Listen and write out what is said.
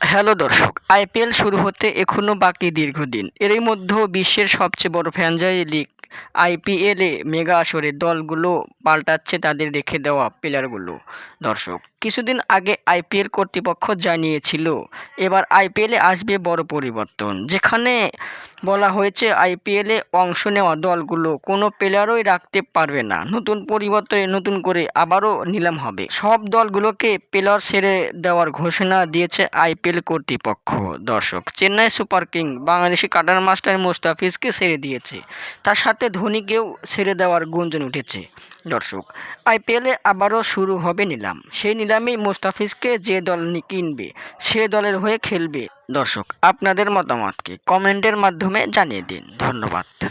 Hello দর্শক, IPL শুরু হতে এখনও বাকি দীর্ঘদিন। এরই মধ্যেও বিশ্বের সবচেয়ে বড় ফ্র্যাঞ্চাইজি লিগ আইপিএলে মেগা আসরে দলগুলো পাল্টাচ্ছে তাদের রেখে দেওয়া প্লেয়ারগুলো দর্শক কিছুদিন আগে আইপিএল কর্তৃপক্ষ জানিয়েছিল, এবার আইপিএলে আসবে বড় পরিবর্তন। যেখানে বলা হয়েছে আইপিএলে অংশ নেওয়া দলগুলো কোনো প্লেয়ারই রাখতে পারবে না। নতুন পরিবর্তনে নতুন করে আবারও নিলাম হবে। সব দলগুলোকে প্লেয়ার ছেড়ে দেওয়ার ঘোষণা দিয়েছে আইপিএল কর্তৃপক্ষ। দর্শক, চেন্নাই সুপার কিং বাংলাদেশি কাটার মাস্টার মোস্তাফিজকে ছেড়ে দিয়েছে। তার সাথে ধোনিকেও ছেড়ে দেওয়ার গুঞ্জন উঠেছে। দর্শক, আইপিএলে আবারও শুরু হবে নিলাম। সেই নিলামেই মুস্তাফিজকে যে দল কিনবে, সে দলের হয়ে খেলবে। দর্শক, আপনাদের মতামতকে কমেন্টের মাধ্যমে জানিয়ে দিন। ধন্যবাদ।